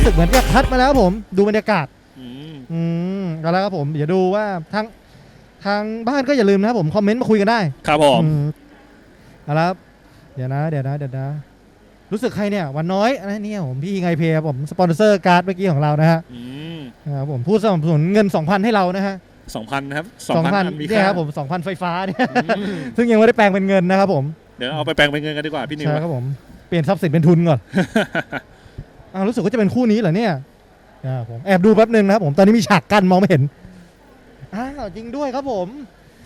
าวรู้สึกเหมือนจะคัดมาแล้วครับผม ดูบรรยากาศ อืมอืมเอาละครับผมเดี๋ยวดูว่าทางทางบ้านก็อย่าลืมนะครับผมคอมเมนต์มาคุยกันได้ครับผมอืมเอาละครับเดี๋ยวนะ เดี๋ยวนะเดี๋ยวนะ รู้สึกใครเนี่ยวันน้อยอันนี้เนี่ยผมพี่ไงเพย์ครับผมสปอนเซอร์การ์ดเมื่อกี้ของเรานะฮะอืมนะครับผมผู้สนับสนุนเงิน 2,000 ให้เรานะฮะสองพันครับ2,000มีเนี่ยค่าครับผม2,000 ไฟฟ้าเนี่ยอืมซึ่งยังไม่ได้แปลงเป็นเงินนะครับผม เดี๋ยวเอาไปแปลงเป็นเงินกันดีกว่าพี่นิว ใช่ครับผม เปลี่ยนทรัพย์สินเป็นทุนก่อน อ้าวรู้สึกว่าจะเป็นคู่นี้เหรอเนี่ยอ่าผมแอบดูแป๊บหนึ่งนะครับผมตอนนี้มีฉากกั้นมองไม่เห็นอ้าวจริงด้วยครับผม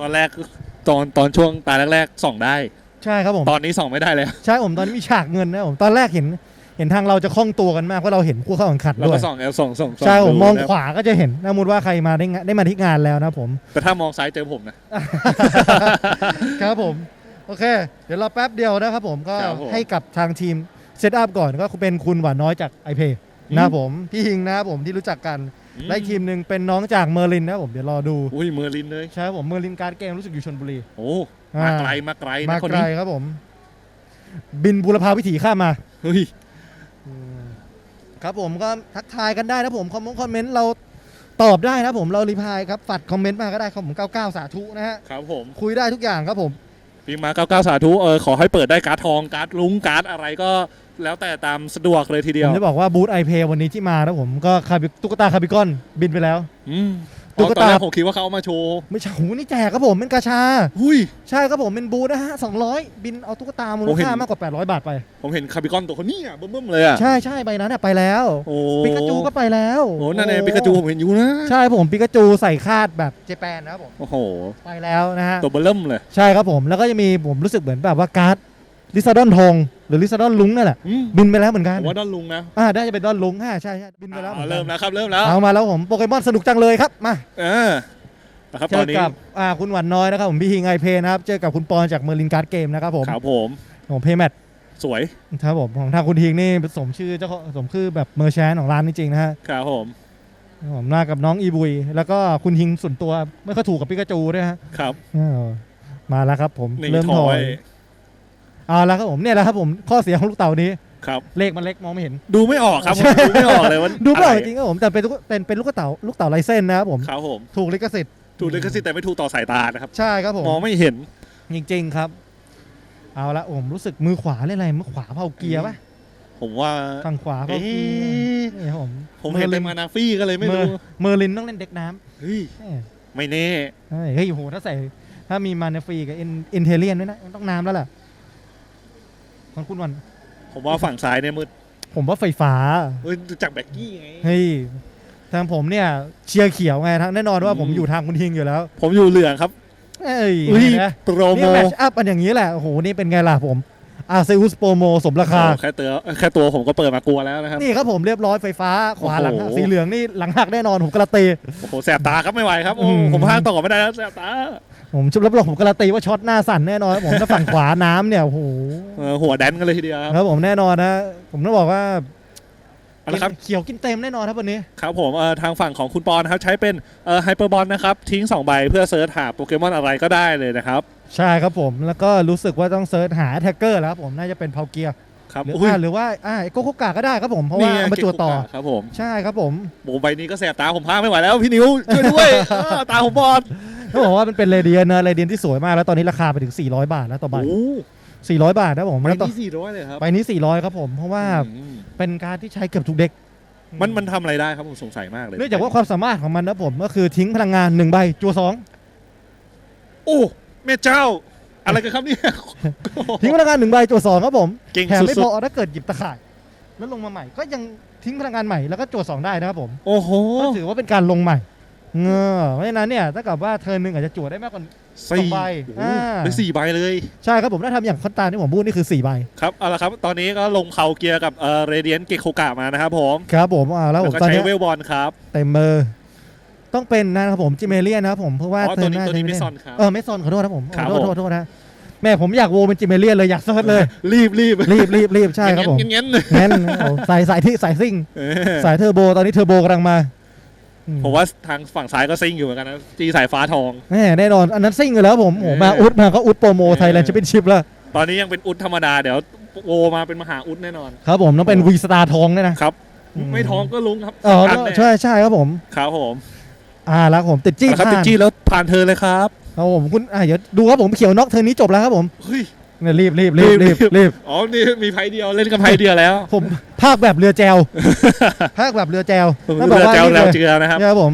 ตอนแรกตอนตอนช่วงตาแรกๆส่องได้ ใช่ครับผม ตอนนี้ส่องไม่ได้แล้วใช่ผมตอนนี้มีฉากเงินนะครับผมตอนแรกเห็น เห็นทางเราจะคล่องตัวกันมากเพราะเราเห็นคู่เข้าแข่งขันเราด้วก็ยส่องแอลส่องส่องส่ใช่ผมดูมองนะขวาก็จะเห็นสมมติว่าใครมาได้งานได้มาที่งานแล้วนะครับผม แต่ถ้ามองซ้ายเจอผมนะ ครับผม โอเค เดี๋ยวเราแป๊บเดียวนะครับผมก็ครับผม ให้กับทางทีมเซตอัพก่อนก็เป็นคุณหวานน้อยจากไอเพย์นะครับผมพี่ฮิงนะครับผมที่รู้จักกันและอีกทีมหนึ่งเป็นน้องจากเมอร์ลินนะครับผมเดี๋ยวรอดูอุ้ยเมอร์ลินเลยใช่ครับผมเมอร์ลินการ์ดเกมรู้สึกอยู่ชนบุรีโอ้อ่ามมาไกลมาไกลมานะคนไกลนี้ครับผม บินบุรพาวิถีข้ามมา เฮ้ยครับผมก็ทักทายกันได้นะผมคอมเมนต์คอมเมนต์เราตอบได้นะผมเรารีพลายครับฝัดคอมเมนต์มาก็ได้ครับผม99 สาธุนะฮะครับผมคุยได้ทุกอย่างครับผมพิมพ์มา99สาธุเออขอให้เปิดได้การ์ดทองการ์ดลุงการ์ดอะไรก็ แล้วแต่ตามสะดวกเลยทีเดีผยวมจะบอกว่าบูธไอเพวันนี้ที่มานะผมก็คาบิตุ๊กตาคาบิคอนบินไปแล้ว อืมตุ๊กตาอ๋ออนแรผมคิดว่าเขาเอามาโชว์ไม่ใช่หูนี่แจกครับผมเป็นกาชา หุย ใช่ครับผมเป็นบูธนะฮะ200 บินเอาตุ๊กตามูลผมเห็นค่ามากกว่า 800 บาทไป ผมเห็นคาบิคอนตัวคนนี้อะเบิ่มๆเลยอะใช่ใช่ใบนั้นน่ะไปแล้วโอ้ปิกาจูก็ไปแล้วโอ้นั่นเองปิกาจูผมเห็นอยู่นะใช่ผมปิกาจูใส่คาดแบบเจแปนนะครับผมโอ้โห ไปแล้วนะฮะ ตัวเบลเริ่มเลย ใช่ครับผมแล้วก็จะมีผมรู้สึกเหมือนแบบว่าการ์ด ลิซาดอนทองหรือลิซาดอนลุงนั่นแหละอืมบินไปแล้วเหมือนกันผมว่าด้านลุงนะอ่าได้จะเป็นดอนลุงอ่าใช่ใช่บินไปแล้วหอ่าอนกันเริ่มแล้วครับเริ่มแล้วเอามาแล้วผมโปเกมอนสนุกจังเลยครับมาเออนะครับเจตออนนี้กับอ่าคุณหวันน้อยนะครับผมพี่ฮิงไอเพนะครับเจอกับคุณปอนจากเมอร์ลินการ์ดเกมนะครับผมครับผมผมเพย์แมทสวยครับผมของทางคุณฮิงนี่สมชื่อเจ้าของสมชื่อแบบเมอร์แชนของร้านจริงๆนะฮะ ครับผมผมหน้ากับน้องอีบุย แล้วก็คุณฮิงส่วนตัวไม่ค่อยถูกกับปิกาจูด้วยฮะครับอ้าวมาแล้วครับผม นี่เริ่มถถออยย เอาแล้วครับผมเนี่ยแหละครับผมข้อเสียของลูกเต่านี้ครับ เลขมันเล็กมองไม่เห็น ดูไม่ออกครับผมดูไม่ออกเลยว่าดูไม่ออกะจริงๆครับผมแต่เป็นลูกเป็นเป็นลูกเต่าลูกเต่าลายเส้นนะครับผมครับผมถูกลิขสิทธิ์ถูกลิขสิทธิ์แต่ไม่ถูกต่อสายตานะครับใช่ครับผมมองไม่เห็นจริงๆครับ เอาละผมรู้สึกมือขวาเล่นอะไรมือขวาเผาเกียร์ปะผมว่าฝั่งขวาเผาเอ๊เกียร์ะนี่ครับผมผมเห็นแต่ลินมานาฟี่ก็เลยไม่รู้เมอร์ลินต้องเล่นเด็กน้เฮ้ยำเอ้ยไม่แน่เฮ้ยเฮ้ยโหถ้าใส่ถ้ามีมานาฟรีกับอินเทเลียนด้วยนะมันต้องน้ำแล้วล่ะ ของคุณวัน ผมว่าฝั่งซ้ายเนี่ยมืดผมว่าไฟฟ้าเฮ้ยจากแบ็กกี้ไง เฮ้ย ทางผมเนี่ยเชียร์เขียวไงทั้งแน่นอนว่าอืมผมอยู่ทางคุณทิงอยู่แล้ว ผมอยู่เหลืองครับเอ้ยอุ้ยเห็นไหมโปรโมนี่แมทช์อัพกันอย่างนี้แหละ โอ้โห นี่เป็นไงล่ะผมอาเซอุสโปรโมสมราคา โอ้แค่ตัวแค่ตัวผมก็เปิดมากลัวแล้วนะครับ นี่ครับผมเรียบร้อยไฟฟ้า ขวาหลังหักโอ้โห สีเหลืองนี่หลังหักแน่นอนผมการันตีโอ้โหแสบตาครับไม่ไหวครับโอ้อืม ผมพากต่อไม่ได้แล้วแสบตา ผมชุบรับรองผมการันตีว่าช็อตหน้าสั่นแน่นอนครับผมถ้าฝั่งขวาน้ำเนี่ยโอ้โหเออหัวแดนกันเลยทีเดียวครับครับผมแน่นอนนะผมต้องบอกว่าเอาละครับ เขียวกินเต็มแน่นอนครับวันนี้ ครับผมเอ่อทางฝั่งของคุณปอนนะครับใช้เป็นเอ่อไฮเปอร์บอลนะครับทิ้ง2ใบเพื่อเซิร์ชหาโปเกมอนอะไรก็ได้เลยนะครับ ใช่ครับผมแล้วก็รู้สึกว่าต้องเซิร์ชหาแท็กเกอร์แล้วครับผมน่าจะเป็นเพาเกียร์ครับหรืออุ้ยอ่าหรือว่าอ่าโกโคกาก็ได้ครับผมเพราะว่านี่ไงเอามาจวดต่อ เก็บโอกาสครับผมใช่ครับผมโอ้ใบนี้ก็แสบตาผมพากไม่ไหวแล้วพี่นิ้วช่วยด้วยเออตาผมบอด เขาบอกว่ามันเป็นเรเดียนนะเรเดียนที่สวยมากแล้วตอนนี้ราคาไปถึง 400 บาทแล้วต่อใบโอ้400 บาทนะผมใบแล้วต่อนี้สี่ร้อยเลยครับใบนี้ 400 ครับผม เพราะว่าอืมเป็นการที่ใช้เกือบทุกเด็ก มันมันทำอะไรได้ครับผมสงสัยมากเลยเนื่องจากว่าความสามารถของมันนะผมก็คือทิ้งพลังงานหนึ่งใบจัวสองโอ้แม่เจ้า อะไรกันครับเนี่ย ทิ้งพลังงานหนึ่งใบจัวสองครับผมเก่งแถมสุไม่ดพอถ้าเกิดหยิบตะข่ายแล้วลงมาใหม่ ก็ยังทิ้งพลังงานใหม่แล้วก็จัวสองได้นะครับผมๆโอ้โห ก็ถือว่าเป็นการลงใหม่ เงอเพราะฉะนั้นเนี่ยถ้ากับว่าเทิร์นหนึ่งอาจจะจั่วได้มากกว่าสี่สองใบโอ้โหอ่าได้สี่ใบเลยใช่ครับผมถ้าทำอย่างคอนตาที่ผมพูดนี่คือ4ใบครับเอาละครับ ตอนนี้ก็ลงเขาเกียร์กับเอ่อเรเดียนเกโคกะมานะครับผมครับผมอ่าแล้วแล้ผวมก็ตอนใช้นี้เวลบอลครับเต็มมือต้องเป็นนะครับผมจิเมเลียนนะครับผมเพราะว่าอ๋อเทิร์นหน้าตัวนี้จะไม่ซอนครับ เออไม่ซอนขอโทษนะผมครับขอโทษผม โทษโทษนะแม่ผมอยากโวเป็นจิเมเลียนเลยอยากเซิร์ชเลย รีบรีบรีบรีบรีบใช่ครับผมงั้นงั้นงั้นโอ้สายสายที่สายซิ่งเออสายเทอร์โบตอนนี้เทอร์โบกำลังมาอืม ผมว่าทางฝั่งซ้ายก็ซิ่งอยู่เหมือนกันนะจีสายฟ้าทอง แน่แน่นอน อันนั้นซิ่งอยู่แล้วผมโอ้เออมาอุดมาก็อุดโปรโมเออไทยแลนด์แชมเปี้ยนชิพแล้ว ตอนนี้ยังเป็นอุดธรรมดาเดี๋ยวโวมาเป็นมหาอุดแน่นอน ครับผมต้องเป็นวีสตาร์ทองเนี่ยนะครับ ไม่ท้องก็ลุงครับอ๋ออันแน่ใช่ใช่ครับผมครับผมอ่าแล้วผมติดจี้เอาละครับผ่าติดนจี้แล้วผ่านเธอเลยครับครับผมคุณอ่าเดี๋ยวดูครับผมเขียวนอกเทอร์นนี้จบแล้วครับผมเฮ้ย เนี่ยรีบรีบรีบรีรีบบรีบอ๋อนี่มีไพ่เดียวเล่นกับไพ่เดียวแล้ว ผมภาคแบบเรือแจวภาคแบบเรือแจวผมแล้วเรือแจวรีบแล้วเลยเจือนะครับเนี่ยครับผม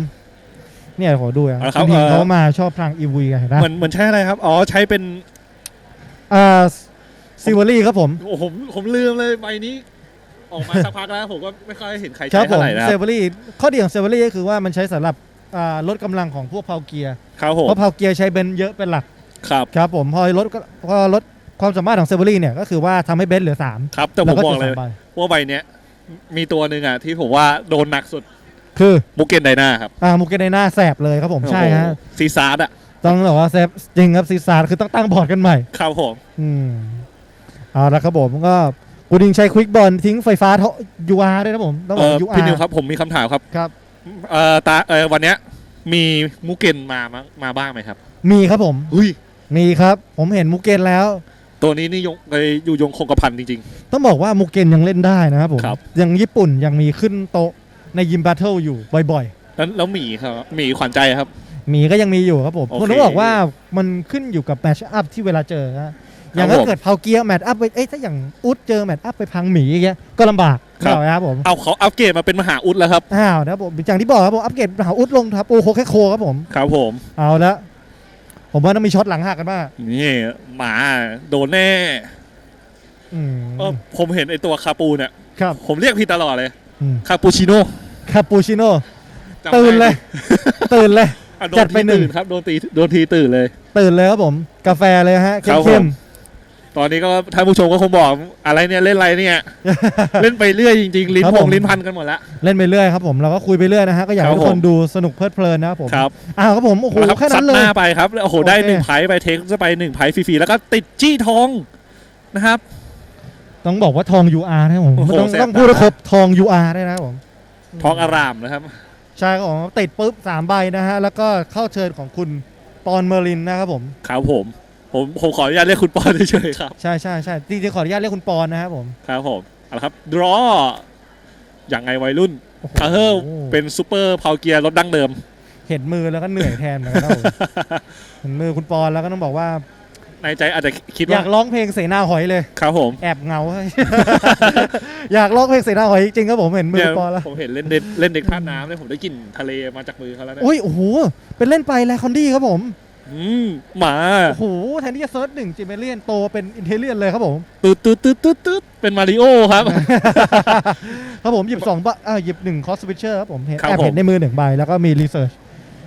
เนี่ยขอดูอะเอาละครับณหิงเอ่อเขามาชอบพลังอีวีกันเห็นไหมเหมือนเหมือนใช้อะไรครับ อ๋อใช้เป็นอ่าซิวอรี่ครับผมโอ้ผมผมลืมเลยใบนี้ ออกมาสักพักแล้วผมก็ไม่ค่อยเห็นใครครัใช้บผเท่ามไหร่นะคเซรับเวอรี่ข้อดีของเซเวอรี่ก็คือว่ามันใช้สำหรับอ่าลดกำลังของพวกเพาเกียร์ครับผมเพราะเพาเกียร์ใช้เบนซ์เยอะเป็นหลักครับครับผมพอลดก็พอลด ความสามารถของเซเวอรี่เนี่ยก็คือว่าทำให้เบนซ์เหลือสาม ครับ แต่ผแล้วมก็บอกจะเลสายมใบว่าใบเนี้ยมีตัวหนึ่งอะที่ผมว่าโดนหนักสุดคือมุกเกนไดนาครับอ่ามูเกนในหน้าแสบเลยครับผมใช่ฮะโอ้โหซีซาร์ดอะต้องบอกว่าเซฟจริงครับซีซาร์คือต้องตั้งบอร์ดกันใหม่ ครับผม อืมเอาละครับผมก็กูดิงใช้ควิกบอลทิ้งไฟฟ้ายูอาร์ด้วยนะผมต้องบเออกอยูอาพี่นิวร์ครับผมมีคำถามครับครับ เอ่อตาเออวันเนี้ยมีมุกเกนมามามาบ้างไหมครับ มีครับผม อุ้ย มีครับ ผมเห็นมูเกนแล้ว ตัวนี้นี่ยงไปอยู่ยงคงกระพันจริง ต้องบอกว่ามูเกนยังเล่นได้นะครับผมครับ ยังญี่ปุ่นยังมีขึ้นโต๊ะในยิมแบทเทิลอยู่บ่อยๆแล้วแล้วหมีครับหมีขวัญใจครับๆมีก็ยังมีอยู่ครับผมโอเคผมต้องบอกว่ามันขึ้นอยู่กับแมทช์อัพที่เวลาเจอนะอย่างครับถ้าผมเกิดเผาเกียร์แมทอัพไปเอ้ยถ้าอย่างอุดเจอแมทอัพไปพังหมีอย่างเงี้ยก็ลำบากครับใช่ไหมครับผมเอาเขาอัปเกรดมาเป็นมหาอุดแล้วครับ อ้าวนะครับผมอย่างที่บอกครับผมอัปเกรดหาอุดลงครับโอ้โคแค่โคครับผม ครับผม เอาละ ผมว่าต้องมีช็อตหลังหักกันบ้างนี่หมาโดนแน่อืมเออผมเห็นไอตัวคาปูเนี่ยครับผมเรียกพี่ตลอดเลยอืมคาปูชิโน่คาปูชิโน่จำตื่นเลยไตื่นเลย อะโดจันดไปทีหนึ่ง ตื่นครับโดนตีโดนทีตื่นเลย ตื่นเลยครับผม กาแฟเลยฮะครับผเข้ม ม ตอนนี้ก็ท่านผู้ชมก็คงบอกอะไรเนี่ยเล่นอะไรเนี่ย เล่นไปเรื่อยจริงๆลิ้นครับพผงม ลิ้นพันกันหมดละๆเล่นไปเรื่อยครับผมเราก็คุยไปเรื่อยนะฮะก็อยากให้ครับทุกคนผมดูสนุกเพลิดเพลินนะครับผมครับ อ้าวครับผมโอ้โหแล้วครับแค่ซันั้ดนเลหย น้าไปครับแล้วโอ้โหโอเคได้หนึ่งไพ่ไปเทคจะไปหนึ่งไพ่ฟรีๆแล้วก็ติดจี้ทองนะครับ ต้องบอกว่าทอง UR นะครับผมโอ้โหต้องแสบต้องพูดให้ตา ครบทอง UR ได้วยนะครับผมทองอารามนะครับ ใช่ครับผมติดปุ๊บสามใบนะฮะแล้วก็เข้าเชิญของคุณปอนเมอร์ลินนะครับผม ครับผม ผมผมขออนุญาตเรียกคุณปอนเฉยๆครับ ใช่ใช่ใช่จริงๆขออนุญาตเรียกคุณปอนนะครับผมครับผมเอาละครับดรออย่างไงวัยรุ่นโอ้โหเออเป็นซูเปอร์พาวเกียร์รถดั้งเดิม เห็นมือแล้วก็เหนื่อยแทนเหมือนกันครับผมเห็นมือคุณปอนแล้วก็ต้องบอกว่า ในใจอาจจะคิดอยาว่ากร้องเพลงเสนาหอยเลยครับผมแอบเหงา อยากร้องเพลงเสนาหอยจริงๆครับผมเห็นมือเนี่ยคุณปอนแล้วผมเห็นเล่นเด็ดเล่นเด็กท่าน้ำเนี่ยผมได้กลิ่นทะเลมาจากมือเขาแล้วนะโอ้ยโอ้โหเป็นเล่นไปแลคอนดี้ครับผม อืมหมาโอ้โหแทนที่จะเซิร์ชหนึ่งจิเมเลียนโตเป็นอินเทเลียนเลยครับผมตืดตืดตืดตืดตืดเป็นมาริโอครับ ครับผมหยิบสองใบอ่าหยิบหนึ่งคอสสวิตเชอร์ครับผมเห็นครับแอบเห็นผมในมือหนึ่งใบแล้วก็มีรีเสิร์ช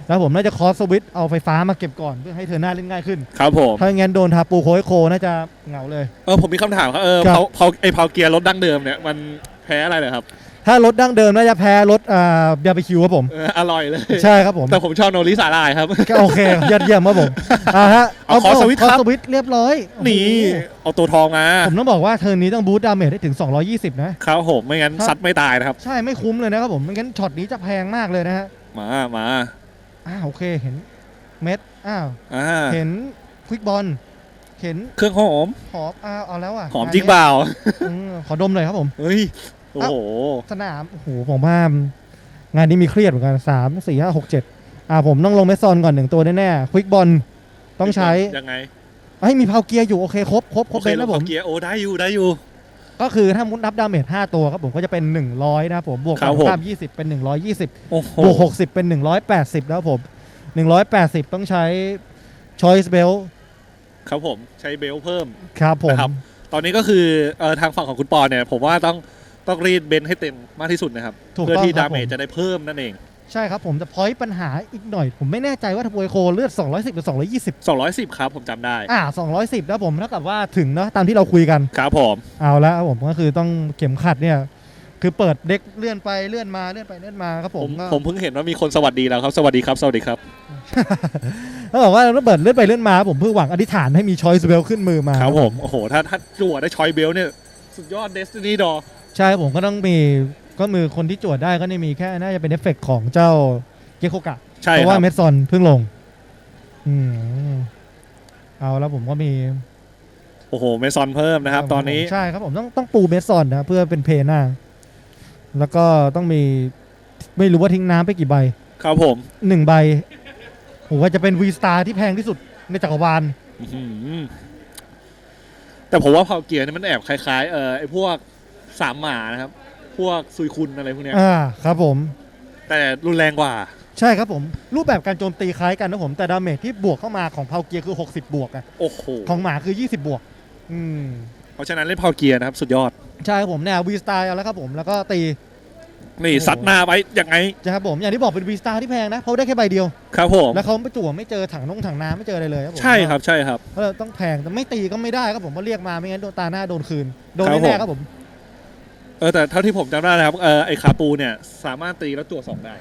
แล้วผมน่าจะคอสสวิตเอาไฟฟ้ามาเก็บก่อนเพื่อให้เธอหน้าเล่นง่ายขึ้น ครับผมถ้าอย่างงั้นโดนทาปูโคยโคน่าจะเหงาเลย เออผมมีคำถามครับเออครับ เผาเผาไอเผาเกียร์รถดั้งเดิมเนี่ยมันแพ้อะไรเหรอครับ ถ้ารถดั้งเดิมน่าจะแพ้รถอ่าบาร์บีคิวครับผม เอออร่อยเลย ใช่ครับผม แต่ผมชอบโนริสาลายครับ ก็โอเคยอดเยี่ยมครับผมอ่าฮะเอาคอสสวิตช์คอครับสสวิตช์เรียบร้อยนี่โอ้โหเอาตัวทองมา ผมต้องบอกว่าเทิร์นนี้ต้องบูทดาเมจได้ถึง 220 นะ ครับผมไม่งั้นครับซัดไม่ตายนะครับ ใช่ไม่คุ้มเลยนะครับผมไม่งั้นช็อตนี้จะแพงมากเลยนะฮะมามาอ้าวโอเคเห็นเม็ดอ้าวอ่าเห็นควิกบอลเห็นเครื่องหอมหอมอ้าวเอาแล้วอะหอมจริงเปล่าอืมขอดมหน่อยครับผม เฮ้ย โอ้โห สนาม โอ้โห ผมว่างานนี้มีเครียดเหมือนกันสามสี่ห้าหกเจ็ดอ่าผมต้องลงเมสซอนก่อนหนึ่งตัวแน่ๆควิกบอลต้องใช้ ยังไงเฮ้ยมีพาวเกียร์อยู่ โอเคครบครบครบโอเลเคยแล้นะวผมเกียร์โอ้ได้อยู่ได้อยู่ ก็คือถ้ามุดนับดาเมจ5ตัวครับผมก็จะเป็น100นะครับผมบวกครับกับผมข้าม20เป็น120โอ้โหบวก60เป็น180แล้วผม180ต้องใช้ choice belt ครับผมใช้เบลเพิ่มครับผมนะครับตอนนี้ก็คือเอ่อทางฝั่งของคุณปอเนี่ยผมว่าต้อง ต้องรีดเบนให้เต็มมากที่สุดนะครับ ถูกเพื่อต้องที่ครัดาบเมผจมจะได้เพิ่มนั่นเอง ใช่ครับผมจะพอยต์ปัญหาอีกหน่อย ผมไม่แน่ใจว่าทัพโวยโคเลือด 210 หรือ 220 210 ครับผมจำได้ อ่า 210 แล้วผมเท่ากับว่าถึงเนอะตามที่เราคุยกัน ครับผม เอาแล้วครับผมก็คือต้องเข็มขัดเนี่ย คือเปิดเด็กเลื่อนไปเลื่อนมาเลื่อนไปเลื่อนมาครับผผมมก็ผมเพิ่งเห็นว่ามีคนสวัสดีแล้วครับ สวัสดีครับ สวัสดีครับเขาบอกว่าเราเปิดเลื่อนไปเลื่อนมาผมเพื่อหวังอธิษฐานให้มี choice belt ขึ้นมือมา ครับผม โอ้โห ถ้าถ้าจั่วได้ชอยเบลเนี่ย สุดยอดเดสตินีดอ ใช่ผมก็ต้องมีก็มือคนที่จวดได้ก็นี่มีแค่น่าจะเป็นเอฟเฟกต์ของเจ้าเกโคกะใช่เพราะคว่ารับ เมดซอนเพิ่งลง อืมเอาแล้วผมก็มีโอ้โหเมซอนเพิ่มนะครับ ตอนนี้ใช่ครับผมต้องต้องปูเมดซอนนะเพื่อเป็นเพย์หน้า แล้วก็ต้องมีไม่รู้ว่าทิ้งน้ำไปกี่ใบ ครับผมหนึ่งใบผมว่าจะเป็นวีสตาร์ที่แพงที่สุดในจักรวาล อื้อหือแต่ผมว่าพาวเกียร์นี่มันแอบคล้ายๆเออไอพวก สามหมานะครับ พวกซุยคุณอะไรพวกเนี้ยอ่าครับผม แต่รุนแรงกว่า ใช่ครับผม รูปแบบการโจมตีคล้ายกันนะผม แต่ดาเมจที่บวกเข้ามาของเพาเกียร์คือ 60 บวกอะโอ้โหของหมาคือ 20 บวก อืม เพราะฉะนั้นเล่นพาวเกียร์นะครับ สุดยอด ใช่ครับผมเนี่ยวีสตาร์แล้วครับผมแล้วก็ตี นี่โอ้โห ซัดหน้าไว้ยังไงนะครับผม อย่างที่บอกเป็นวีสตาร์ที่แพงนะเพราะได้แค่ใบเดียว ครับผม แล้วเขาไปจั่วไม่เจอถังนงถังน้ำไม่เจออะไรเลยครับผมใช่ครับใช่ครับ ก็เลยต้องแพงแต่ไม่ตีก็ไม่ได้ครับผมเพราะเรียกมาไม่งั้นโดนตาหน้าโดนคืนโดนครับแน่ผมๆครับผมเออแต่เท่าที่ผมจำได้นะครับเออไอคาปูเนี่ยสามารถตีแล้วจั่วสองได้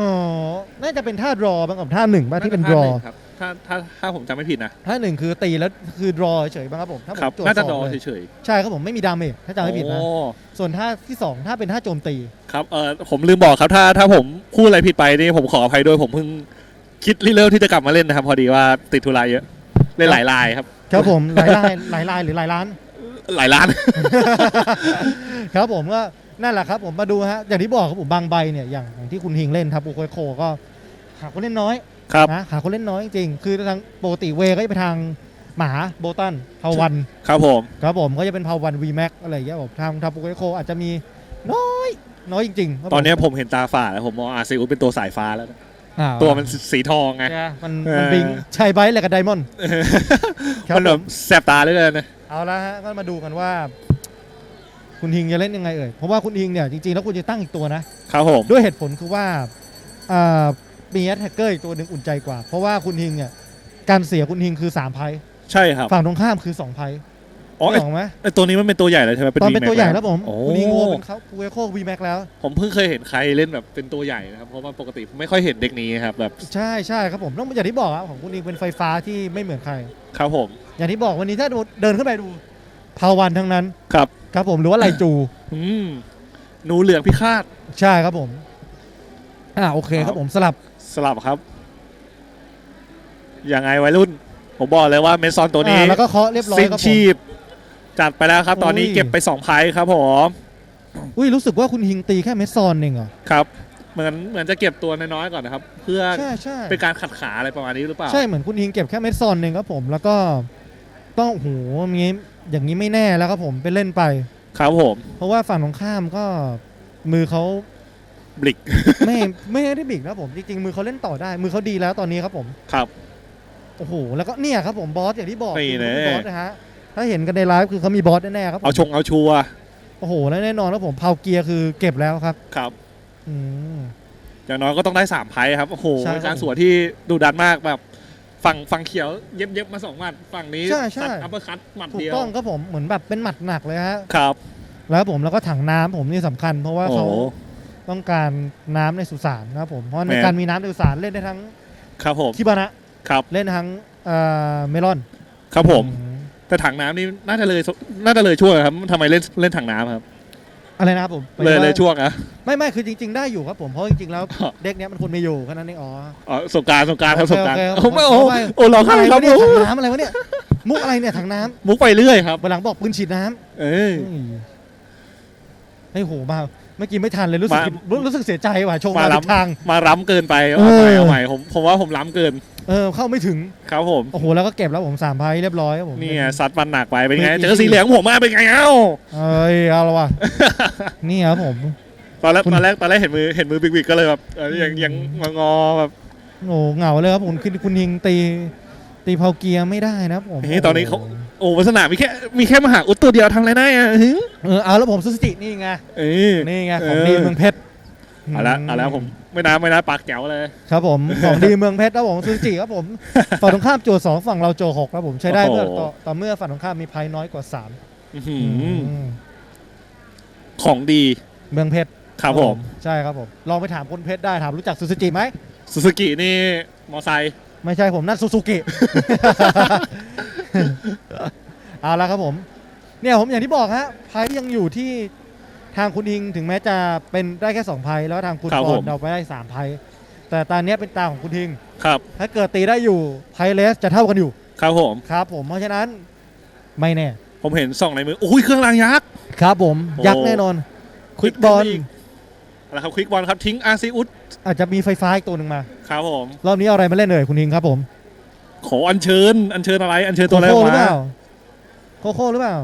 อ๋อ น่าจะเป็นท่ารอบ้างกับท่าหนึ่งบ้างที่เป็นรอาจะท่าหงครับถ้าถ้าถ้าผมจำไม่ผิดนะ ท่าหนึ่งคือตีแล้วคือรอเฉยๆบ้างครับผมถ้าผมครับจั่วน่าจะสดอองเลยเฉยใช่ครับผมไม่มีดาเมจถ้าๆจำไม่ผิดนะ โอ้ส่วนท่าที่สองถ้าเป็นท่าโจมตี ครับเออผมลืมบอกครับ ถ้าถ้าผมพูดอะไรผิดไปนี่ผมขออภัยด้วยผมเพิ่งคิดริเริ่มที่จะกลับมาเล่นนะครับ พอดีว่าติดธุระเยอะเล่นหลายลายครับ ครับผม หลายลายหลายลายหรือหลายล้าน หลายล้าน ครับผมก็นั่นแหละครับผมมาดูฮะอย่างที่บอกครับผมบางใบเนี่ยอย่างอย่างที่คุณฮิงเล่นทับปูโคโคก็หาคนเล่นน้อยครับนะหาคนเล่นน้อยจริงๆคือทางปกติเวก็จะไปทางหมาโบตันพาวันครับผม ครับผมก็จะเป็นพาวันวีแม็กอะไรอย่างเงี้ยผมทางทับปูโคโคอาจจะมีน้อยน้อยจริงๆครับผมตอนนี้ผมเห็นตาฝ่าแล้วผมมองอาซิอุสเป็นตัวสายฟ้าแล้วนะอ่าตัวมันสีทองไง ใช่มันเออมันบิงใช่ไบท์อะไรกับไดมอนด์ ครับมันแบบแสบตาเหลยนะ เอาละฮะก็มาดูกันว่า คุณฮิงจะเล่นยังไงเอ่ยเพราะว่าคุณฮิงเนี่ยจริงๆแล้วคุณจะตั้งอีกตัวนะครับผมด้วยเหตุผลคือว่าอ่ามีแอตแทกเกอร์อีกตัวหนึ่งอุ่นใจกว่า เพราะว่าคุณฮิงเนี่ยการเสียคุณฮิงคือ3ไพ่ใช่ครับฝั่งตรงข้ามคือ2ไพ่อ๋อไอ้ถูกไหมไอตัวนี้มันเป็นตัวใหญ่เลยใช่ไหมเป็นตอนเป็น VMAX ตัวใหญ่แล้วผมโอ้คุณฮิงโวเป็นเขาคูเอโควีแม็กแล้ว ผมเพิ่งเคยเห็นใครเล่นแบบเป็นตัวใหญ่นะครับเพราะว่าปกติผมไม่ค่อยเห็นเด็กนี้ครับแบบใช่ใช่ครับผมต้องอย่างที่บอกครับของคุณฮิงเป็นไฟฟ้าที่ไม่เหมือนใครครับผม อย่างที่บอกวันนี้ถ้าเดินขึ้นไปดูพาวันทั้งนั้นครับ ครับผมหรือว่าไลจูอืมหนูเหลืองพิฆาตใช่ครับผมอ่าโอเคครับผมสลับสลับครับยังไงวัยรุ่น ผมบอกเลยว่าเมซอนตัวนี้ อ่าแล้วก็เคาะเรียบร้อยสิ้นครับผม ชีพ จัดไปแล้วครับ ตอนนี้อุ้ย เก็บไปสองไพ่ครับผมอุ้ยรู้สึกว่าคุณฮิงตีแค่เมสซอนเองเหรอครับเหมือนเหมือนจะเก็บตัวน้อยๆก่อนนะครับ เพื่อใช่ใช่เป็นการขัดขาอะไรประมาณนี้หรือเปล่า ใช่เหมือนคุณฮิงเก็บแค่เมสซอนเองครับผมแล้วก็ ต้องโอ้โหอย่างงี้อย่างนี้ไม่แน่แล้วครับผมไปเล่นไป ครับผม เพราะว่าฝั่งตรงข้ามก็มือเขาบลิก ไม่ไม่ได้บิกนะผมจริงๆมือเขาเล่นต่อได้ มือเขาดีแล้วตอนนี้ครับผมครับ โอ้โหแล้วก็เนี่ยครับผมบอสอย่างที่บอกนี่คือแน่มีบอสนะฮะถ้าเห็นกันในไลฟ์คือเขามีบอสแน่ๆครับผมเอาชงเอาชัวร์โอ้โหแล้วแน่นอนแล้วผมเผาเกียร์คือเก็บแล้วครับ ครับ อืม อย่างน้อยก็ต้องได้สามไพ่ครับ โอ้โหใช่เป็นการครับสวนที่ดูดันมากแบบ ฝั่งฝั่งเขียวเย็บเย็บมาสองหมัดฝั่งนี้ใช่ใช่ อัปเปอร์คัตหมัดถูกเดียวต้องครับผมเหมือนแบบเป็นหมัดหนักเลยฮะครับ แล้วผมแล้วก็ถังน้ำผมนี่สำคัญ เพราะว่าโอ้เขาโหต้องการน้ำในสุสานนะครับผมเพราะในแหมการมีน้ำในสุสานเล่นได้ทั้งครับผมคิบานะครับเล่นทั้งเอ่อเมลอนครับผม อืมแต่ถังน้ำนี่น่าจะเลยน่าจะเลยช่วงครับทำไมเล่นเล่นถังน้ำครับ อะไรนะครับผมเลยเลยช่วงอะไม่ไม่คือจริง ๆ ได้อยู่ครับผมเพราะจริงๆแล้วอ๋อเด็กเนี้ยมันควรมีอยู่แค่นั้นเองอ๋ออ๋อสงกรารสงกรารครับโอสเคงกรารโอเคโอ้ไม่โอ้ไม่โอ้ร้องไห้อะไรครัวะบเนี่ยถังน้ำอะไรวะเนี่ยมุกอะไรเนี่ยถังน้ำมุกไปเรื่อยครับวันหลังบอกปืนฉีดน้ำเอ้ ยไอ้ยโหมาเมื่อกี้ไม่ทันเลยรู้สึกมา ผิดรู้สึกเสียใจว่ะชงมามารับผิดทางมาล้ำเกินไปเอเอาอใหม่เอาใหม่ผมผมว่าผมล้ำเกินเออเข้าไม่ถึงครับผมโอ้โหแล้วก็เก็บแล้วผมสามไพ่เรียบร้อยครับผมนี่ไงซัดมันหนักไปเป็นไงไม่เจอสีเหลืองผมมาเป็นไงเอ้าเอ้ยเอาละว่ะ นี่ครับผม ตอนแรกคุณ ตอนแรกตอนแรกเห็นมือเห็นมือบิ๊กๆก็เลยแบบเออยังยังงอๆแบบโอ้เหงาเลยครับผมคือคุณยิงตี ตีเพาเกียร์ไม่ได้นะครับผมเฮ้ยตอนนี้เขาโอ้ วัสนามีแค่มีแค่มหาอุดตัวเดียวทำอะไรได้อะหึเออเอาแล้วผมซูซูจินี่ไงเอ้ยนี่ไงของเออดีเมืองเพชรเอาละเอาละผมไม่น่าไม่น่าปากแจ๋วเลย ครับผมของดีเมืองเพชรครับผมซูซูจิครับผมฝั่งตรงข้ามโจทย์สองฝั่งเราโจทย์หกครับผมใช้ได้โอ้โหเมื่อต่อต่อเมื่อฝั่งตรงข้ามมีไพ่น้อยกว่าสามอื้อหืออืมของดีเมืองเพชรครับผม ใช่ครับผม ลองไปถามคนเพชรได้ถามรู้จักซูซูจิไหมซูซูกินี่มอไซค์ ไม่ใช่ผมนั่นซูซูกิ เอาละครับผม เนี่ยผมอย่างที่บอกฮะไพ่ยังอยู่ที่ทางคุณอิงถึงแม้จะเป็นได้แค่สองไพ่แล้วทางคุณปอนเราไปได้สามไพ่แต่ตอนนี้ยเป็นตาของคุณทิง ครับ ถ้าเกิดตีได้อยู่ไพ่เลสจะเท่ากันอยู่ครับผม ครับ ผมเพราะฉะนั้นไม่แน่ ผมเห็นส่องในมือ โอ้ยเครื่องรางยักษ์ ครับผมโอ้ ยักษ์แน่นอน ควิกบอลขึ้นไปอีกแล้วครับควิกบอลครับทิ้งอาซีอุสอาจจะมีไฟฟ้าอีกตัวหนึ่งมา ครับผม รอบนี้เอาอะไรมาเล่นเลยคุณทิงครับผมขออัญเชิญ อัญเชิญอะไร อัญเชิญโคตัวอะไรอโค่อกหรือเปมาล่าโคโค่หรือเปล่า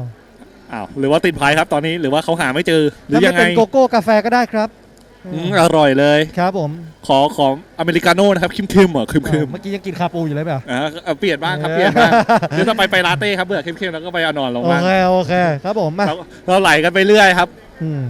อ้าวหรือว่าติดพายครับตอนนี้หรือว่าเขาหาไม่เจอหรือถ้ายัไม่งไงเป็นโกโก้กาแฟก็ได้ครับอืมอร่อยเลย ครับผมขอขออเมริกาโน่นะครับคิมคิมๆเหรอคิมคิมเมื่อกี้ยังกินคาปูอยู่เลยเปล่าอ่าเอาเปลี่ยนบ้างครับเปลี่ยนบ้างหรือถ้าไปไปลาเต้ครับเบื่อเข้มๆแล้วก็ไปเอานอนลงโอบ้างเคโอเคครับผมมาเราเราไหลกันไปเรื่อยครับ อืม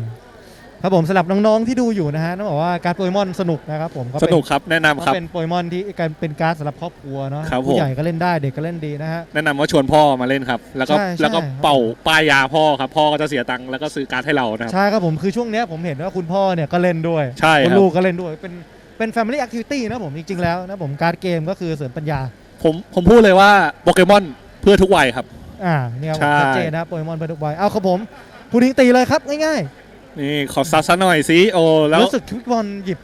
ครับผมสำหรับน้องๆที่ดูอยู่นะฮะต้องบอกว่าการ์ดโปเกมอนสนุกนะครับผมสนุกครับแนะนำก็ครับเป็นโปเกมอนที่การเป็นการ์ดสำหรับครอบครัวเนาะครับผม ผู้ใหญ่ก็เล่นได้เด็กก็เล่นดีนะฮะ แนะนำว่าชวนพ่อมาเล่นครับ แล้วก็ใช่ใช่แล้วก็เป่าป้ายยาพ่อครับ พ่อก็จะเสียตังค์แล้วก็ซื้อการ์ดให้เรานะครับ ใช่ครับผมคือช่วงเนี้ยผมเห็นว่าคุณพ่อเนี่ยก็เล่นด้วยใช่คุณครับลูกก็เล่นด้วยเป็นเป็น Family Activity นะผมจริงๆแล้วนะผมการ์ดเกมก็คือเสริมปัญญาผมผมพูดเลยว่าโปเกมอนเพื่อทุกวัยครับ อ่าเนี่ยใช่ ชัดเจนนะโปเกมอนเพื่อทุกวัยเอาครับผมคุณทิงตีเลยครับง่าย นี่ขอซัดซะหน่อยสิโอ้ๆแล้วรู้สึกควิกบอลหยิบ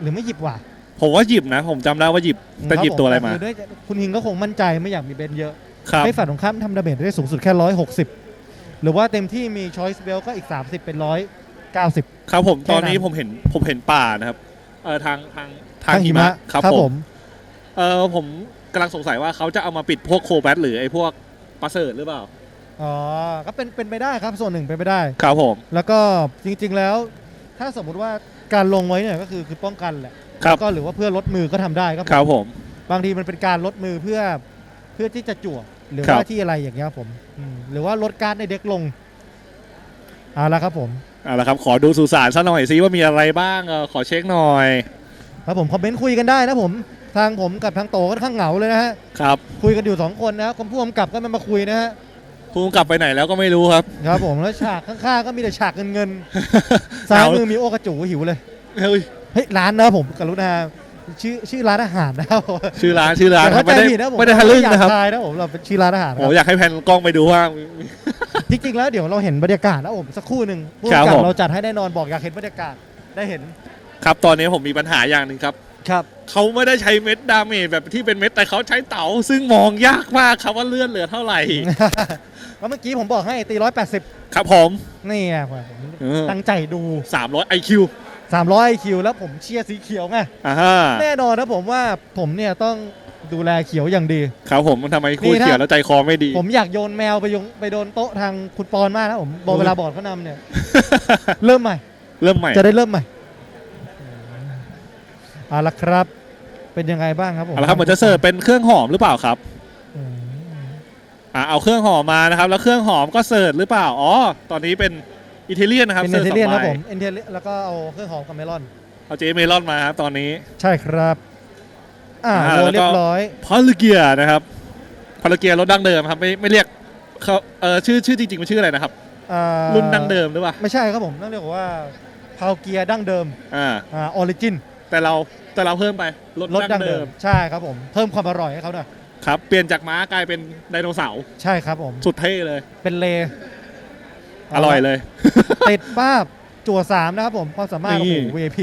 หรือไม่หยิบว่ะผมว่าหยิบนะ ผมจำได้ว่าหยิบแต่หยิบตัวอะไรมาคืด้วยคุณทิงก็คงมั่นใจไม่อยากมีเบนเยอะครับให้ฝ่ายตรงข้ามทำดาเมจได้สูงสุดแค่ร้อยหกสิบหรือว่าเต็มที่มีช้อยส์เบลก็อีก30เป็นร้อยเก้าสิบครับผมแค่ตอนนี้นั้นผมเห็นผมเห็นป่านะครับเออทางทางทางหิมะครับครับผผมมเออผมกำลังสงสัยว่าเขาจะเอามาปิดพวกโคแบทหรือไอ้พวกปัสเซิร์หรือเปล่า อ๋อก็เป็นเป็นไปได้ครับส่วนหนึ่งเป็นไปได้ ครับผม แล้วก็จริงๆแล้ว ถ้าสมมุติว่าการลงไว้เนี่ยก็คือคือป้องกันแหละครับ แล้วก็หรือว่าเพื่อลดมือก็ทำได้ครับผมครับผม บางทีมันเป็นการลดมือเพื่อเพื่อที่จะจั่วหรือครับว่าที่อะไรอย่างเงี้ยครับผมอืมหรือว่าลดการดในเด็กลงเอาละครับผม เอาละครับ ขอดูสุสานซะหน่อยสิว่ามีอะไรบ้างเออขอเช็คหน่อย ครับผมคอมเมนต์คุยกันได้นะผม ทางผมกับทางโตก็ค่อนข้างเหงาเลยนะฮะ ครับ คุยกันอยู่สองคนนะครับคนผู้กำกับก็ไม่มาคุยนะฮะ ภูมิกลับไปไหนแล้วก็ไม่รู้ครับ ครับผมแล้วฉากข้างๆก็มีแต่ฉากเงินเงินๆซ้ายมือมีโอกระจูหิวเลยเฮ้ยเฮ้ยร้านนะผมกรุณาชื่อชื่อร้านอาหารนะครับชื่อร้านชื่อร้านอย่าครับเข้าไม่ใจได้ผิดนะผมไม่ได้ทะลึ่งนะครับอยากทายนะผมเราเป็นชื่อร้านอาหารคโอ้รับอยากให้แพนกล้องไปดูว่า จริงๆแล้วเดี๋ยวเราเห็นบรรยากาศแล้วผมสักครู่หนึ่งผู้ครับกำกับผม เราจัดให้แน่นอนบอกอยากเห็นบรรยากาศได้เห็นครับตอนนี้ผมมีปัญหาอย่างหนึ่งครับ ครับ เขาไม่ได้ใช้เม็ดดาเมจแบบที่เป็นเม็ดแต่เขาใช้เต๋าซึ่งมองยากมากครับว่าเลื่อนเหลือเท่าไหร่ แล้วเมื่อกี้ผมบอกให้ตีร้อยแปดสิบครับผม นี่ไงผมเออ ตั้งใจดู 300 IQ 300 IQ แล้วผมเชียร์สีเขียวไงอ่าฮะแน่นอนนะผมว่าผมเนี่ยต้องดูแลเขียวอย่างดี ครับผมมันทำไมคู่นี่ถ้า เขียวแล้วใจคอไม่ดี ผมอยากโยนแมวไปยงไปโดนโต๊ะทางคุณปอนมากนะผมบอกเวลาบอร์ดเขานำเนี่ย เริ่มใหม่ เริ่มใหม่ จะได้เริ่มใหม่เอาละครับ เป็นยังไงบ้างครับผมเอาละครับเหมือนจะเสิร์ฟเป็นเครื่องหอมหรือเปล่าครับอืม อ่าเอาเครื่องหอมมานะครับ แล้วเครื่องหอมก็เสิร์ฟหรือเปล่า อ๋อ ตอนนี้เป็นอิตาเลียนนะครับเป็นเนสิเธร์อฟร์สเลีอยงนครับผมใบเอนเทเลียนแล้วก็เอาเครื่องหอมกับเมลอน เอาเจเมลอนมาครับตอนนี้ ใช่ครับ อ่าอ่าโรยแล้วก็ เรียบร้อยพาลเกียนะครับพาลเกียรถดั้งเดิมครับไม่ไม่เรียกเขาเออชื่อชื่อจริงๆมันชื่ออะไรนะครับ อ่ารุ่นดั้งเดิมหรือเปล่าไม่ใช่ครับผมต้องเรียกว่าพาวเกียร์ดั้งเดิมอ่าอ่าออริจินแต่เราแต่เราเพิ่มไปรถรสดั้ดั้งงเดิเดิมม ใช่ครับผม เพิ่มความอร่อยให้เขาหน่อย ครับ เปลี่ยนจากม้ากลายเป็นไดโนเสาร์ใช่ครับผม สุดเท่เลย เป็นเลอร่อยเลย ติดป้าบจั่วสามนะครับผมความสามารถนี่ โอ้โห VIP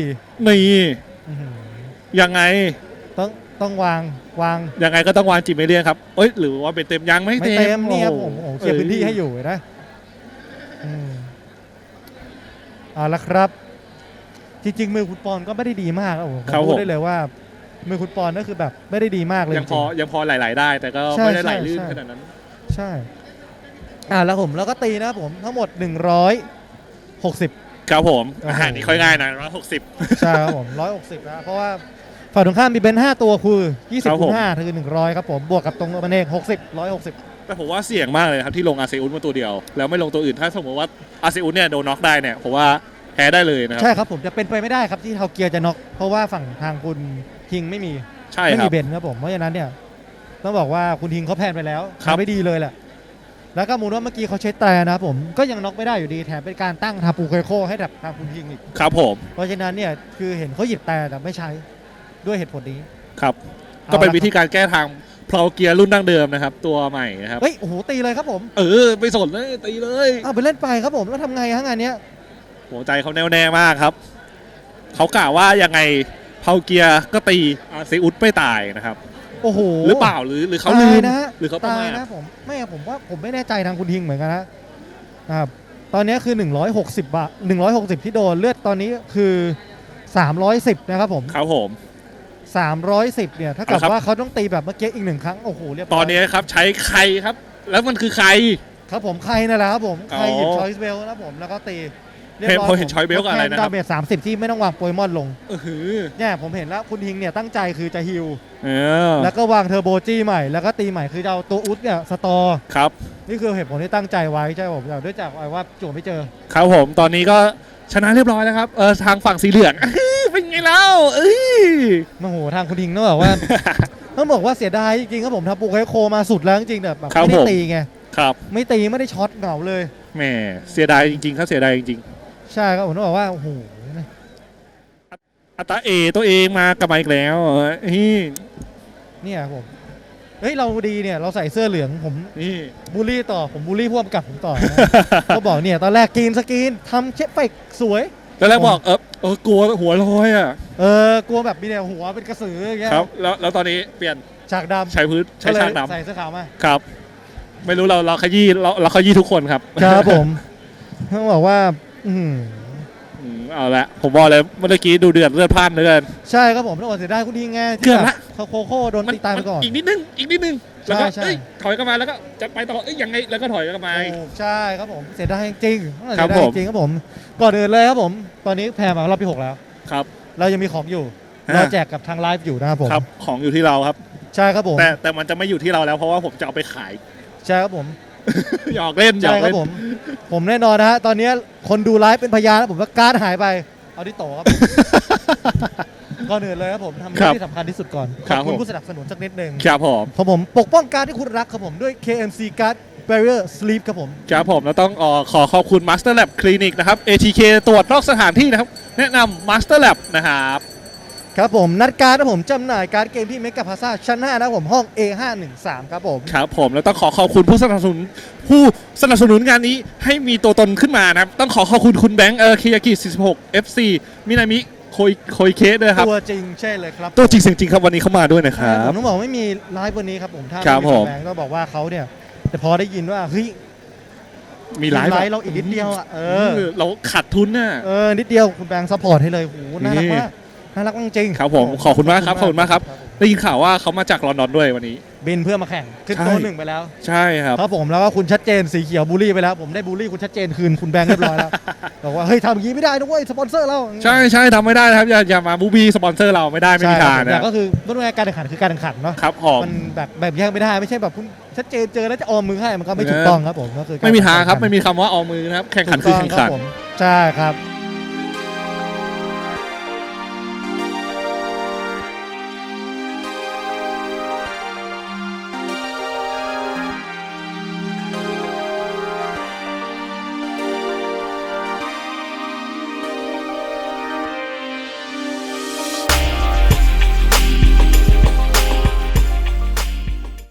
นี่อื้อหือยังไงต้องต้องวางวางยังไงก็ต้องวางจิมเมเลียนครับเอ้ยหรือว่าเป็นเต็มยังไม่ไม่เต็มนี่ครับผมโอ้โอ้โหโหเคลียร์พื้นที่ให้อยู่นะอืมเอาละครับ จริงๆมือคุณปอนก็ไม่ได้ดีมากครับผมผมพูดได้เลยว่า มือคุณปอนก็คือแบบไม่ได้ดีมากเลยยังจพริองยังพอไหลๆได้ แต่ก็ใช่ไม่ได้ไหลใช่ลื่นใช่ ขนาดนั้นๆใช่อ่าแล้วผมแล้วก็ตีนะครับผมทั้งหมด 160 ครับผมโอ้โห อาหารนี่ค่อยง่ายนะร้อยหกสิบ ใช่ครับผม 160นะเพราะว่าฝั่งตรงข้ามมีเบนซ์5ตัวคือ ครับ20ผคูม ณ5คือ 100 ครับผมบวกกับตรงมันเอง60 160 แต่ผมว่าเสี่ยงมากเลยครับที่ลงอาเซอุนมาตัวเดียว แล้วไม่ลงตัวอื่นถ้าสมมติว่าอาเซอุนเนี่ยโดนน็อกได้เนี่ยผมว่าแพ้ได้เลยนะครับ ใช่ครับผมจะเป็นไปไม่ได้ครับที่เทาเกียร์จะน็อกเพราะว่าฝั่งทางคุณ ทิงไม่มีใช่ไม่ครัมีบ เบนซ์ครับผมเพราะฉะนั้นเนี่ยต้องบอกว่าคุณทิงเขาแพลนไปแล้วครับ ทำไม่ดีเลยแหละแล้วก็มูลว่าเมื่อกี้เขาใช้แตรนะครับผมก็ยังน็อกไม่ได้อยู่ดีแถมเป็นการตั้งทาปูเคโคให้แบบทางคุณทิงอีกครับผมเพราะฉะนั้นเนี่ยคือเห็นเขาหยิบแต่แต่ไม่ใช้ด้วยเหตุผลนี้ครับอาก็เป็นละวิธีการแก้ทางเพลาเกียร์รุ่นดั้งเดิมนะครับ ตัวใหม่นะครับ เฮ้ยโอ้โหตีเลยครับผมเออไปสนเลยตีเลยเอาไปเล่นไปครับผมแล้วทำไงฮะงานเนี้ย หัวใจเขาแน่วแน่มากครับเขากล่าวว่ายังไง เพลาเกียร์ก็ตีอาเซอุนไม่ตายนะครับ โอ้โหหรือเปล่าหรือหรือเขาตลืยมนะฮะหรือเขาประตายมาทนะผมไม่อะผมว่าผมไม่แน่ใจทางคุณทิงเหมือนกันนะนะครับตอนนี้คือ 160บาท160 ที่โดนเลือดตอนนี้คือ 310 นะครับผม ครับผม 310 เนี่ยถ้าเกิดเอาละครับ ว่าเขาต้องตีแบบเมื่อกี้อีกหนึ่งครั้งโอ้โหเรียบร้อยตอนนี้ครับใช้ใครครับ แล้วมันคือใคร ครับผมใครนั่นแหละครับผมใครหยิบอ๋อ ชอยส์เบลนะครับผมแล้วก็ตี รียเห็นบร้อยผมเห็น Choice Bell กับอะไรนะครับ ดาเมจ30ที่ไม่ต้องวางโปรยมอนลงเออหือเนี่ยผมเห็นแล้วคุณฮิงเนี่ยตั้งใจคือจะฮิลเออแล้วก็วางเทอร์โบจี้ใหม่ แล้วก็ตีใหม่คือจะเอาตัวอุดเนี่ยสตอร์ครับ นี่คือเหตุผลที่ตั้งใจไว้ใช่ผมด้วยจากว่าจั่วไม่เจอ ครับผมตอนนี้ก็ชนะเรียบร้อยแล้วครับเออทางฝั่งสีเหลืองเป็นไงเล่าเอ้ย โอ้โหทางคุณทิงต้องบอกว่า ต้องบอกว่าเสียดายจริงๆครับผมทำปูไคโคมาสุดแล้วจริงๆแต่แบบครับไม่ผได้ม ตีไงครับไม่ตีไม่ได้ช็อตเหงาเลย แหมเสียดายจริงๆครับเสียดายจริง ใช่ครับผมต้องบอกว่าโอ้โหๆอัตราเอตัวเองมากลับมาอีกแล้วเฮ้ยเนี่ยครับผมเฮ้ยเราดีเนี่ยเราใส่เสื้อเหลืองผมนี่บูลลี่ต่อผมบูลลี่พ่วงกับผมต่อนะก็บอกเนี่ยตอนแรกกรีนสกรีนทำเช็คไฟสวยแล้วแรกบอกเออเออกลัวหัวลอยอะเออกลัวแบบมีแนวหัวเป็นกระสืออย่างเงี้ยครับแล้วแล้วตอนนี้เปลี่ยนฉากดำใช้พื้นใช้ก็เลยชางดใส่เสื้อขาวมาำครับ ไม่รู้เราเราขยี้เราเราขยี้ทุกคนครับ ครับผมต้องบอกว่าอืมอืม เอาละผมบอกเลยเมื่อกี้ดูเดือดเลือดพล่านเหลยใช่ครับผมต้องบอกเสียดายคุณทิงไงเกืที่อบแบละบเขาโคโค่โดนตีตายไปก่อน อีกนิดนึงอีกนิดนึงแล้วก็ใช่เอ้ยใช่ถอยกลับมาแล้วก็จะไปต่อเอ้ยยังไงแล้วก็ถอยกลับมา โอ้ใช่ครับผมเสียดายจริงๆครับเสียดายผม จริงๆครับผมก่อนอื่นเลยครับผม ตอนนี้แพรมารอบที่หกแล้ว ครับ เรายังมีของอยู่อ่าเราแจกกับทางไลฟ์อยู่นะครับผมครับของอยู่ที่เราครับ ใช่ครับผมแต่แต่มันจะไม่อยู่ที่เราแล้วเพราะว่าผมจะเอาไปขาย ใช่ครับผม หยอกเล่นหยใช่อกครัเล่บนผม ผมแน่นอนนะฮะ ตอนนี้คนดูไลฟ์เป็นพยานนะผมว่าการดหายไป เอาที่โตครับผมก่อนอื่นเลยครับผมทำครัเรื่บองที่สำคัญที่สุดก่อน ขครัอบบคุณผมผู้สนับสนุนสักนิดหนึ่งครับผมของผมปกป้องการดที่คุณรักครับผมด้วย KMC Card Barrier Sleep ครับผม ครับผมแล้วต้องเออขอขอบคุณ Master Lab Clinic นะครับ ATK ตรวจนอกสถานที่นะครับ แนะนำ Master Lab นะครับ ครับผมนัดการดครับผมจำหน่ายการดเกมที่เมกะพาซาชั้น5นะครับผมห้อง A513 ครับผมครับผมแล้วต้องขอขอบคุณผู้สนับสนุน ผู้สนับสนุนงานนี้ให้มีตัวตนขึ้นมานะครับ ต้องขอขอบคุณคุณแบงค์เออคิยากิ46 FC มินามิโคยโคยเคด้วยครับตัวจริงใช่เลยครับตัวจริงเสียงจริงครับวันนี้เข้ามาด้วยนะครัผบมต้องบอกไม่มีไลฟ์วันนี้ครับผมถ้าครับไมีผมแบงค์ต้องบอกว่าเขาเนี่ยแต่พอได้ยินว่าเฮ้ยมีไลฟ์เราอีกนิดเดียวอะเออเออเราขาดทุนน่ะเออนิดเดียวคุณแบงค์ซัพพอร์ตให้เลยโหน่ารักนี่มาก น่ารักจริงๆครับผมขอบคุณมากครับขอบคุณมากครับได้ยินข่าวว่าเขามาจากลอนดอนด้วยวันนี้ บินเพื่อมาแข่งขึ้นใช่โต๊ะหนึ่งไปแล้ว ใช่ครับครับผมแล้วก็คุณชัดเจนสีเขียวบูลลี่ไปแล้ว ผมได้บูลลี่คุณชัดเจนคืนคุณแบงค์เรียบร้อยแล้วบอกว่าเฮ้ยทำอย่างนี้ไม่ได้นะเว้ยสปอนเซอร์เราใช่ใช่ทำไม่ได้นะครับอย่าอย่ามาบูบี้สปอนเซอร์เราไม่ได้ไม่ใช่มีครับทางผมแต่นะก็คือพูดง่ายๆการแข่งขันคือการแข่งขันเนาะครับผมมันแบบแบบแยกไม่ได้ไม่ใช่แบบคุณชัดเจนเจอแล้วจะออมมือให้มันก็ไม่ถูกต้องครับผมก็คือไม่มีทางครับไม่มีคำว่าเอามือนะครับแข่งขันคือแข่งขันถูกต้องรับผมใช่ครับ